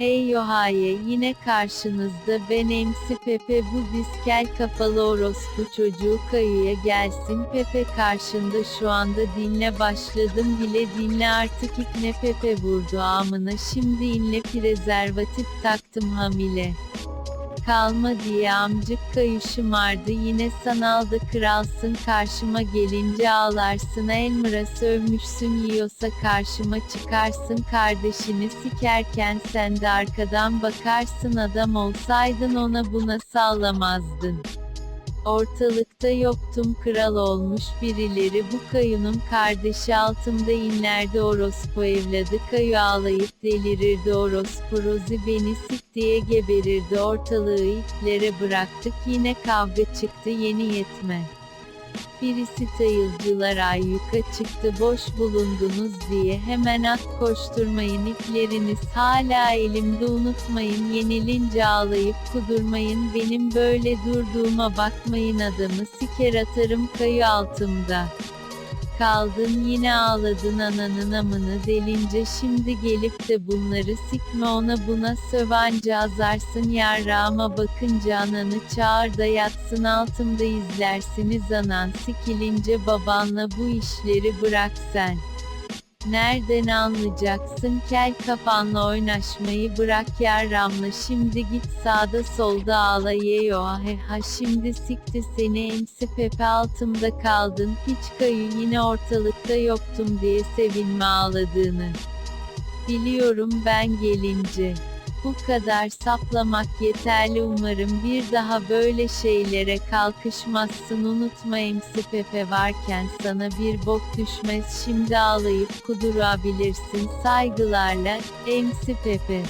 Hey yohaye yine karşınızda ben MC Pepe bu diskel kafalı orospu çocuğu kayıya gelsin Pepe karşında şu anda dinle başladım bile dinle artık ikne Pepe vurdu amına şimdi inle prezervatif taktım hamile kalma diye amcık kayışım vardı. Yine sanalda kralsın karşıma gelince ağlarsın. Elmira sövmüşsün yiyorsa karşıma çıkarsın. Kardeşini sikerken sen de arkadan bakarsın. Adam olsaydın ona buna sallamazdın. Ortalıkta yoktum kral olmuş birileri. Bu kayının kardeşi altımda inlerdi orospu evladı kayu ağlayıp delirirdi. Orospu rozi beni sik diye geberirdi. Ortalığı iplere bıraktık yine kavga çıktı yeni yetme. Birisi tayılcılar ayyuka çıktı boş bulundunuz diye hemen at koşturmayın ipleriniz hala elimde unutmayın yenilince ağlayıp kudurmayın benim böyle durduğuma bakmayın adamı siker atarım kayı altımda. Kaldın yine ağladın ananın amını delince şimdi gelip de bunları sikme ona buna sövanca azarsın yarrağıma bakınca ananı çağır da yatsın altımda izlersiniz anan sikilince babanla bu işleri bırak sen. Nereden anlayacaksın? Kel kafanla oynaşmayı bırak yarramla şimdi git sağda solda ağla yeyo he ha şimdi sikti seni. Emsi pepe altımda kaldın. Hiç kayı yine ortalıkta yoktum diye sevinme ağladığını. Biliyorum ben gelince. Bu kadar saplamak yeterli. Umarım bir daha böyle şeylere kalkışmazsın. Unutma emsi pepe varken sana bir bok düşmez. Şimdi ağlayıp kudurabilirsin. Saygılarla, emsi pepe.